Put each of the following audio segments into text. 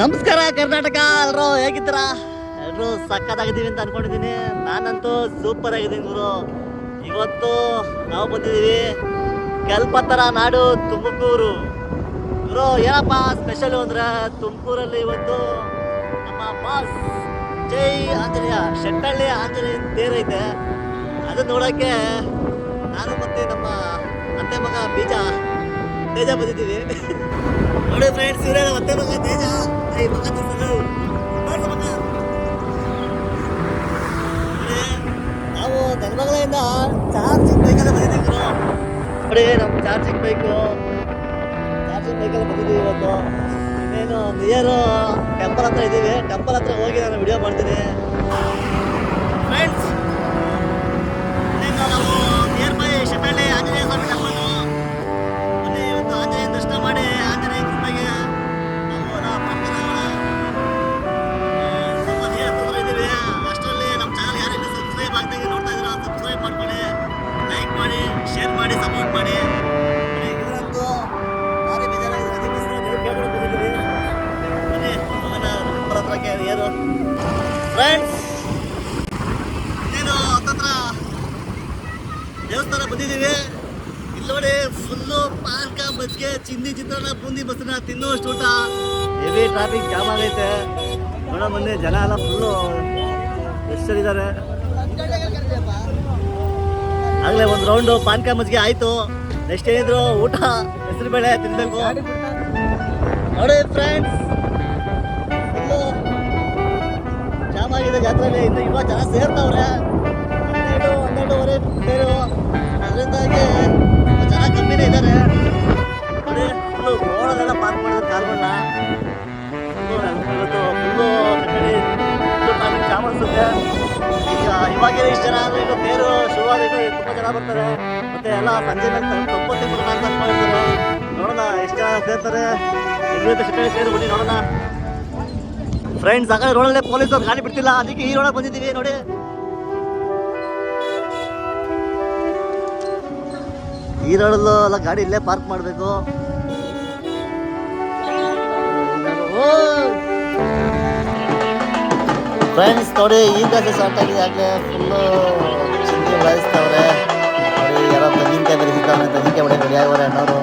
ನಮಸ್ಕಾರ, ಕರ್ನಾಟಕ. ಎಲ್ಲರೂ ಹೇಗಿದ್ದೀರಾ? ಎಲ್ಲರೂ ಸಕ್ಕತ್ತಾಗಿದ್ದೀವಿ ಅಂತ ಅನ್ಕೊಂಡಿದ್ದೀನಿ. ನಾನಂತೂ ಸೂಪರ್ ಆಗಿದ್ದೀನಿ ಗುರು. ಇವತ್ತು ನಾವು ಬಂದಿದ್ದೀವಿ ಕಲ್ಪತ್ತರ ನಾಡು ತುಮಕೂರು. ಗುರು, ಏನಪ್ಪ ಸ್ಪೆಷಲ್ ಅಂದ್ರೆ ತುಮಕೂರಲ್ಲಿ ಇವತ್ತು ನಮ್ಮ ಬಾಸ್ ಜೈ ಆಂಜನೇಯ, ಶೆಟ್ಟಳ್ಳಿ ಆಂಜನೇಯ ತೇರೈತೆ ಅದು ನೋಡೋಕ್ಕೆ ನಾನು ಮತ್ತೆ ನಮ್ಮ ಅತ್ತೆ ಮಗ ಬೀಜ ತೇಜ ಬಂದಿದ್ದೀವಿ. ನೋಡಿ ಫ್ರೆಂಡ್ಸ್ ಇವರೆಲ್ಲ ಮತ್ತೆ ಮಗ ತೇಜ. ಐ ಮಗ ತೋರಿಸೋದು ನೋಡ್ರಿ ಮಗ. ನಾವು ನೆಲಮಂಗಲದಿಂದ ಚಾರ್ಜಿಂಗ್ ಬೈಕಲ್ಲಿ ಬಂದಿದ್ದೀವಿ. ನೋಡಿ ನಮ್ಮ ಚಾರ್ಜಿಂಗ್ ಬೈಕು ಚಾರ್ಜಿಂಗ್ ಬೈಕಲ್ಲಿ ಬಂದಿದ್ದೀವಿ ಇವತ್ತು. ಇನ್ನೇನು ನಿಯರ್ ಟೆಂಪಲ್ ಹತ್ರ ಇದ್ದೀವಿ ಟೆಂಪಲ್ ಹತ್ರ ಹೋಗಿ ನಾನು ವಿಡಿಯೋ ಮಾಡ್ತೀನಿ. ಏನು ಫ್ರೆಂಡ್ಸ್ ಇನ್ನೇನು ಹತ್ತತ್ರ ದೇವಸ್ಥಾನ ಬಂದಿದ್ದೀವಿ. ಇಲ್ಲಿ ನೋಡಿ ಫುಲ್ಲು ಪಾರ್ಕ ಬಜ್ಗೆ ಚಿಂದಿ ಚಿತ್ರಾನ್ನ ಬೂಂದಿ ಬಸ್ನ ತಿನ್ನುವಷ್ಟು ಊಟ. ಹೆವಿ ಟ್ರಾಫಿಕ್ ಜಾಮ್ ಆಗೈತೆ. ನೋಡ ಮೊನ್ನೆ ಜನ ಎಲ್ಲ ಫುಲ್ಲು ಎಷ್ಟರಿದ್ದಾರೆ ಆಗಲೇ ಒಂದು ರೌಂಡು ಪಾನ್ಕ ಮಜ್ಜಿಗೆ ಆಯಿತು. ನೆಕ್ಸ್ಟ್ ಏನಿದ್ರು ಊಟ, ಹೆಸರು ಬೇಳೆ ತಿನ್ಬೇಕು. ನೋಡಿ ಫ್ರೆಂಡ್ಸ್ ಆಗಿದೆ ಜಾತ್ರೆಯಲ್ಲಿ ಇನ್ನು ಇನ್ನೂ ಜನ ಸೇರ್ತಾವ್ರೆ. ಹನ್ನೆರಡು ಹನ್ನೆರಡುವರೆ ಸೇರು ಅದರಿಂದಾಗಿ ಜನ ಕಮ್ಮಿನೇ ಇದ್ದಾರೆ ನೋಡಿ ರೋಡಲ್ಲೆಲ್ಲ ಪಾರ್ಕ್ ಮಾಡೋದು ಇವಾಗಿನ ಫುಲ್ಲು ಫುಲ್ಲು ಟ್ರಾಫಿಕ್ ಜಾಮ್ ಅನ್ಸುತ್ತೆ. ಈಗ ಇವಾಗಲೇ ಇಷ್ಟು ಜನ ಅಂದರೆ ಇನ್ನು ತೇರು ಶುರುವಾದ ಇನ್ನು ತುಂಬ ಜನ ಬರ್ತಾರೆ. ಮತ್ತೆ ಎಲ್ಲ ಸಂಜೆ ಮೇಲೆ ತೊಂಬತ್ತು ಅಂತ ಅನ್ಕೊಂಡಿರ್ತಾರೆ ನೋಡೋಣ, ಎಷ್ಟು ಜನ ಸೇರ್ತಾರೆ. ಎಲ್ಲಿರುತ್ತೆ ಸಿಟ್ಟಲ್ಲಿ ಸೇರು ಬನ್ನಿ ನೋಡೋಣ. ಫ್ರೆಂಡ್ಸ್ ಆಗಲೇ ರೋಡಲ್ಲೇ ಪೊಲೀಸರು ಗಾಡಿ ಬಿಡ್ತಿಲ್ಲ. ಅದಕ್ಕೆ ಈ ರೋಡಲ್ಲಿ ಬಂದಿದ್ದೀವಿ, ನೋಡಿ. ಈ ರೋಡಲ್ಲೂ ಎಲ್ಲ ಗಾಡಿ ಇಲ್ಲೇ ಪಾರ್ಕ್ ಮಾಡಬೇಕು. ಫ್ರೆಂಡ್ಸ್ ನೋಡಿ ಈಗ ಸ್ಟಾರ್ಟ್ ಆಗಿದೆ. ಆಗಲೇ ಫುಲ್ಲು ಚಿಂತೆ ಬಯಸ್ತವ್ರೆ. ನೋಡಿ, ಯಾರೋ ತೆಂಗಿನಕಾಯಿ ಬೆರೆಸಿದ್ದಾವೆ ತೆಂಗಿನಕಾಯಿ ಬೆಳೆ ಆಗೋರೆ ಅನ್ನೋರು.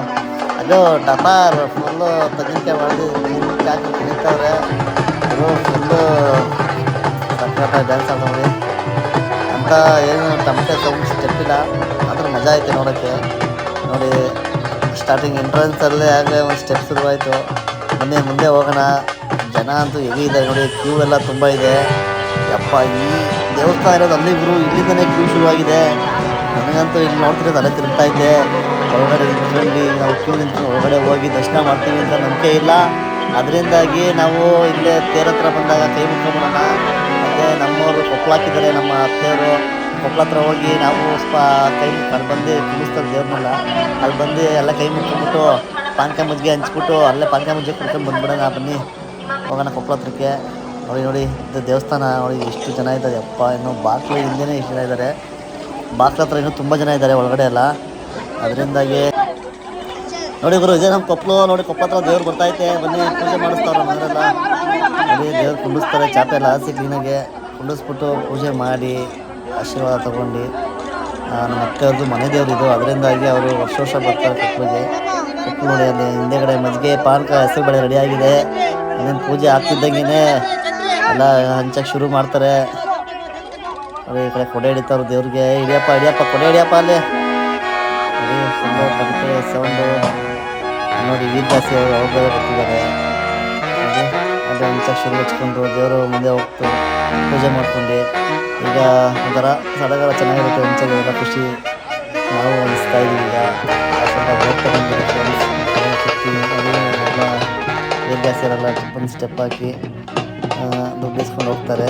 ಅದು ಡಬಾರ್ ಫುಲ್ಲು ತೆಂಗಿನಕಾಯಿ ತೆಂಗಿನಕಾಯಿ ಹಾಕಿ ಕುಣಿತವ್ರೆ ಇವರು ಫುಲ್ಲು ಸಕ್ಕತ್ತಾಗಿ ಡ್ಯಾನ್ಸ್ ಅಂತ ಏನು ತಮಟೆ ಸೌಂಡ್ ಸ್ಟೆಪ್ ಇಲ್ಲ ಆದ್ರೆ ಮಜಾ ಐತೆ ನೋಡೋಕ್ಕೆ ನೋಡಿ ಸ್ಟಾರ್ಟಿಂಗ್ ಎಂಟ್ರೆನ್ಸಲ್ಲೇ ಆಗಲೇ ಒಂದು ಸ್ಟೆಪ್ ಶುರುವಾಯಿತು ಮೊನ್ನೆ ಮುಂದೆ ಹೋಗೋಣ ಜನ ಅಂತೂ ಹೆವಿ ಇದೆ ನೋಡಿ ಕ್ಯೂ ಎಲ್ಲ ತುಂಬ ಇದೆ ಯಪ್ಪ ಈ ದೇವಸ್ಥಾನ ಇರೋದು ಅಲ್ಲಿ ಗುರು ಕ್ಯೂ ಶುರುವಾಗಿದೆ ನನಗಂತೂ ಇಲ್ಲಿ ನೋಡ್ತಿರೋ ತಲೆ ತಿರುಗ್ತಾ ಇದೆ ಒಳಗಡೆ ನಾವು ಕ್ಯೂ ನಿಂತು ಒಳಗಡೆ ಹೋಗಿ ದರ್ಶನ ಮಾಡ್ತೀವಿ ಅಂತ ನಂಬಿಕೆ ಇಲ್ಲ ಅದರಿಂದಾಗಿ ನಾವು ಇಲ್ಲೇ ತೇರ ಹತ್ರ ಬಂದಾಗ ಕೈ ಮುಟ್ಕೊಂಡ್ಬಿಡೋಣ ಮತ್ತು ನಮ್ಮವರು ಕೊಪ್ಪಳ ಹಾಕಿದ್ದಾರೆ, ನಮ್ಮ ಅತ್ತೆಯವರು. ಕೊಪ್ಪಳ ಹತ್ರ ಹೋಗಿ ನಾವು ಸ್ವಲ್ಪ ಕೈ ಅಲ್ಲಿ ಬಂದು ಕುಣಿಸ್ತಾರೆ ದೇವ್ರನ್ನೆಲ್ಲ. ಅಲ್ಲಿ ಬಂದು ಎಲ್ಲ ಕೈ ಮುಟ್ಕೊಂಡ್ಬಿಟ್ಟು ಪಾನಕ ಮಜ್ಜಿಗೆ ಹಂಚ್ಬಿಟ್ಟು ಅಲ್ಲೇ ಪಾನಕ ಮಜ್ಜಿಗೆ ಕುಡ್ಕೊಂಡು ಬಂದ್ಬಿಡೋಣ, ಬನ್ನಿ. ಹೋಗೋಣ ಕೊಪ್ಪಳ ಹತ್ರಕ್ಕೆ. ನೋಡಿ ನೋಡಿ, ಇದು ದೇವಸ್ಥಾನ. ನೋಡಿ, ಎಷ್ಟು ಜನ ಇದ್ದಾರೆ. ಅಪ್ಪ ಇನ್ನೂ ಬಾಕ್ಲು ಹಿಂದೆನೇ ಎಷ್ಟು ಜನ ಇದ್ದಾರೆ. ಬಾಕ್ಲ ಹತ್ರ ಇನ್ನೂ ತುಂಬ ಜನ ಇದ್ದಾರೆ ಒಳಗಡೆ ಎಲ್ಲ. ಅದರಿಂದಾಗಿ ನೋಡಿ ಗುರು ಇದೇ ನಮ್ಮ ಕೊಪ್ಪಲು ನೋಡಿ ಕೊಪ್ಪಳ ಹತ್ರ ದೇವ್ರು ಬರ್ತೈತೆ ಬನ್ನಿ, ಪೂಜೆ ಮಾಡಿಸ್ತಾವ್ರೆ ಮನೆಯಲ್ಲ ನೋಡಿ ದೇವ್ರು ಕುಂಡಿಸ್ತಾರೆ, ಚಾಪೆ ಎಲ್ಲ ಹಾಸಿ ಕ್ಲೀನಾಗೆ ಕುಂಡಿಸ್ಬಿಟ್ಟು ಪೂಜೆ ಮಾಡಿ, ಆಶೀರ್ವಾದ ತಗೊಂಡು ನಮ್ಮ ಅತ್ತೆಯವ್ರದ್ದು ಮನೆ ದೇವ್ರು ಇದು. ಅದರಿಂದಾಗಿ ಅವರು ವರ್ಷ ವರ್ಷ ಬರ್ತಾರೆ ಕೊಪ್ಪಳಿಗೆ ಕೊಪ್ಪಳ ನೋಡಿ ಅಲ್ಲಿ ಹಿಂದೆಗಡೆ ಮಜ್ಜಿಗೆ ಪಾನಕ ಹೆಸರು ಬೆಳೆ ರೆಡಿಯಾಗಿದೆ ಇನ್ನೇನು ಪೂಜೆ ಆಗ್ತಿದ್ದಂಗೆ ಎಲ್ಲ ಹಂಚಕ್ಕೆ ಶುರು ಮಾಡ್ತಾರೆ. ಅದೇ ಈ ಕಡೆ ಕೊಡೆ ಹಿಡಿತಾರ ದೇವ್ರಿಗೆ. ಹಿಡಿಯಪ್ಪ ಹಿಡಿಯಪ್ಪ ಕೊಡೆ ಹಿಡಿಯಪ್ಪ ಅಲ್ಲಿ. ಸೌಂಡು. ನೋಡಿ ವೀರದಾಸಿ ಅವರು ಅವಾಗ ಬೇರೆ ಬರ್ತಿದ್ದಾರೆ ಅದೇ ಶುರು ಹಚ್ಕೊಂಡು ದೇವರು ಮುಂದೆ ಹೋಗ್ತು, ಪೂಜೆ ಮಾಡ್ಕೊಂಡು. ಈಗ ಒಂಥರ ಸಡಗರ ಚೆನ್ನಾಗಿರುತ್ತೆ ಎಲ್ಲ ಖುಷಿ ನಾವು ಅನಿಸ್ತಾ ಇದ್ದೀವಿ ಈಗ. ಎಲ್ಲ ಒಂದು ಸ್ಟೆಪ್ ಹಾಕಿ ದುಡ್ಡಿಸ್ಕೊಂಡು ಹೋಗ್ತಾರೆ.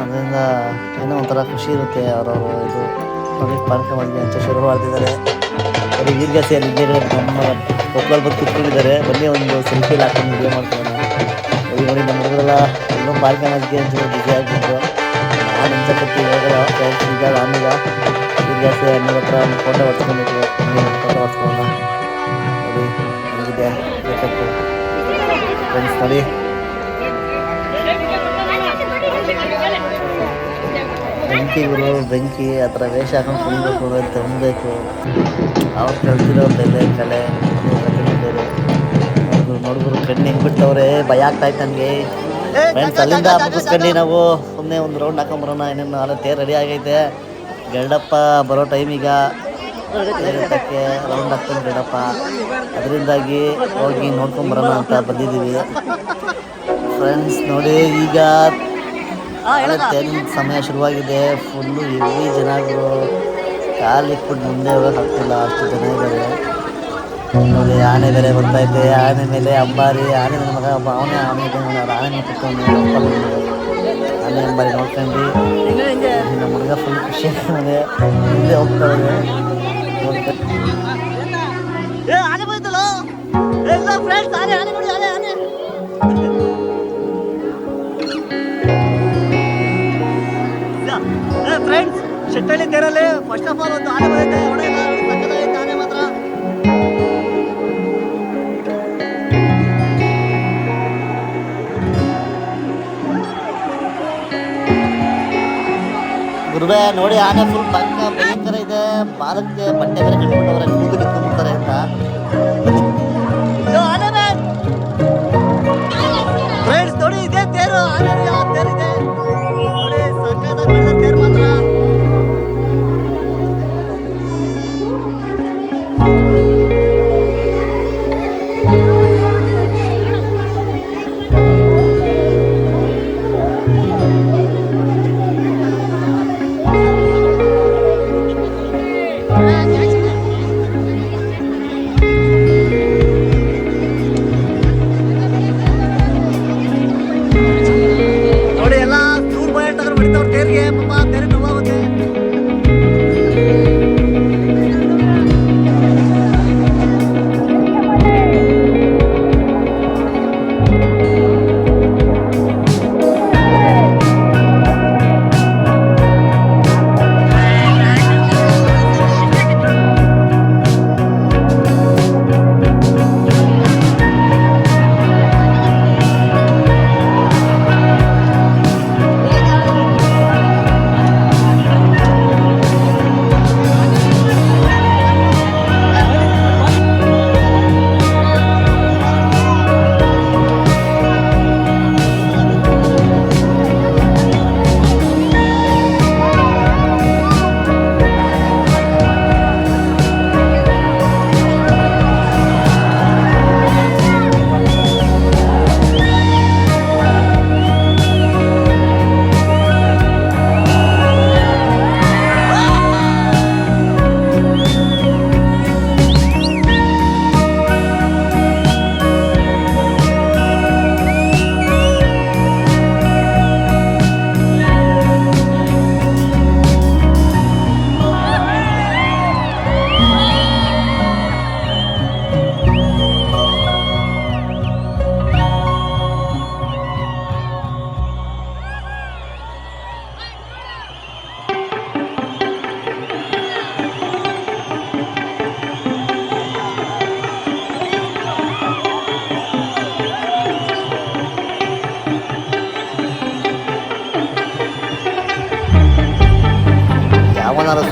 ಅದರಿಂದ ಏನೋ ಒಂಥರ ಖುಷಿ ಇರುತ್ತೆ, ಅವರವರು ಇದು ನೋಡಿ ಪಾರ್ಕ ಮಾಡಿ ಅಂತ ಶುರು ಮಾಡ್ತಿದ್ದಾರೆ. ಅದು ಈಗ ಹಿಂದೆಗಡೆ ನಮ್ಮ ಒಕ್ಕಲ್ ಬಂದು ಕುತ್ಕೊಂಡಿದ್ದಾರೆ ಬನ್ನಿ ಒಂದು ಸೆಲ್ಫಿ ಹಾಕೊಂಡು ವಿಡಿಯೋ ಮಾಡ್ಕೊಳ್ಳೋಣ. ನೋಡಿ ನೋಡಿ ನಮ್ಮ ಹುಡುಗರೆಲ್ಲ ಇನ್ನೂ ಪಾರ್ಕ ಮಾಡೋದಕ್ಕೆ ಅಂತ ಬಿಸಿ ಆಗಿದ್ರು ನಾನು ಇವಾಗ ಫ್ರೆಂಡ್ಸ್ ಈಗ, ನಾನೀಗ. ವೀರ್ಗಾಸಿ ಅನ್ನೋ ಹತ್ರ ಒಂದು ಫೋಟೋ ಹೊಡ್ಸ್ಕೊಂಡಿದ್ರು ಫೋಟೋ ಹೊಡ್ಸ್ಕೊಳ್ಳೋಣ. ನೋಡಿ ನನಗಿದೆ ಫ್ರೆಂಡ್ಸ್ ನೋಡಿ. ಬೆಂಕಿ ಗುರು ಬೆಂಕಿ ಆ ಥರ ವೇಷ ಹಾಕೊಂಡು ಕುಣಿಬೇಕು ಅಂತ ಉಣ್ಬೇಕು ಅವ್ರು ಕಲ್ತಿರೋ ಬೆಲೆ ಕಲೆ ನೋಡ್ಗುರು ನೋಡ್ಗುರು ಕಣ್ಣು ಹಿಂಗೆ ಭಯ ಆಗ್ತಾಯ್ತು ನನಗೆ. ಫ್ರೆಂಡ್ಸ್ ಅಲ್ಲಿಂದ ಮುಗಿಸ್ಕೊಂಡು ನಾವು ಸುಮ್ಮನೆ ಒಂದು ರೌಂಡ್ ಹಾಕೊಂಬರೋಣ ಏನೇನು ಅಲ್ಲ ತೇರ್ ರೆಡಿ ಆಗೈತೆ. ಗರಡಪ್ಪ ಬರೋ ಟೈಮೀಗ ತೇರಕ್ಕೆ ರೌಂಡ್ ಹಾಕ್ತೀನಿ ಗರಡಪ್ಪ ಅದರಿಂದಾಗಿ ಹೋಗಿ ನೋಡ್ಕೊಂಬರೋಣ ಅಂತ ಬಂದಿದ್ದೀವಿ. ಫ್ರೆಂಡ್ಸ್ ನೋಡಿ ಈಗ ತೆಂಗಿನ ಸಮಯ ಶುರುವಾಗಿದೆ. ಫುಲ್ಲು ಎಲ್ಲಿ ಜನಗಳು ಫುಡ್ ಮುಂದೆ ಹೋಗಕ್ಕೆ ಆಗ್ತಿಲ್ಲ ಅಷ್ಟು ಜನ ಇದ್ದಾರೆ ನೋಡಿ ಆನೆ ಬೇರೆ ಬರ್ತೈತೆ ಆನೆ ಮೇಲೆ ಅಂಬಾರಿ ಆನೆ ನನ್ನ ಮಗ ಒಬ್ಬ ಅವನೇ ಆನೆ ಇದೆ. ಆನೆ ಕುತ್ಕೊಂಡು ಆನೆ ಅಂಬಾರಿ ನೋಡ್ಕೊಂಡು. ನಮ್ಮ ಹುಡುಗ ಫುಲ್ ಖುಷಿ ಆಗ್ತಾನೆ ಮುಂದೆ ಹೋಗ್ತಾ ಆನೆ ಬಂತಲ್ಲ ಶೆಟ್ಟಳ್ಳಿ ತೇರಲ್ಲಿ ಫಸ್ಟ್ ಆಫ್ ಆಲ್ ಒಂದು ಆನೆ ಬರುತ್ತೆ. ಆನೆ ಮಾತ್ರ. ಗುರುವೆ ನೋಡಿ ಆನೆ ಫುಲ್ ಪಕ್ಕ ಭಯಂಕರ ಇದೆ. ಬಾಲಕ್ಕೆ ಬಟ್ಟೆ ಬೇರೆ ಕಟ್ಬಿಟ್ಟವ್ರೆ ಕೂದಲು ನಿಂತ್ಕೊಂಡ್ಬಿಡ್ತಾರೆ ಅಂತ. ಫ್ರೆಂಡ್ಸ್ ನೋಡಿ ಇದೆ ತೇರು. ಆನೆ ಯಾವ ತೇರಿದೆ. ನೋಡಿ ಸಕ್ಕತ್ತಾಗಿ ತೇರು.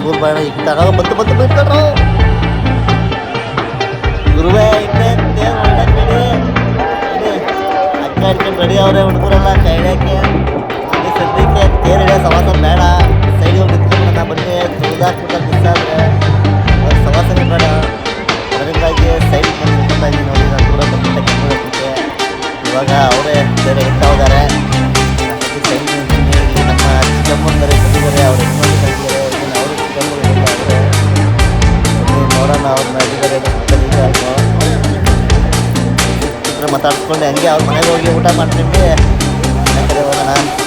ಸ್ಕೂಲ್ ಬೇಡ ಇಟ್ಟಾಗ ಬಂತು ಬತ್ತು ಬಿಟ್ಟಾರು ಗುರುವೇ ಇಟ್ಟೆ. ಅಕ್ಕ ಅಡ್ಕೊಂಡು ರೆಡಿ ಅವ್ರೆ ಹುಡುಗರೆಲ್ಲ ಕೈಡಕ್ಕೆ ಸದ್ಯಕ್ಕೆ ತೇರಿಡೆ ಸವಾಸ ಬೇಡ. ಮಾತಾಡ್ಸ್ಕೊಂಡು ಹಂಗೆ ಅವ್ರ ಮನೆಗೆ ಹೋಗಿ ಊಟ ಕಡೆ ಹೋಗೋಣ.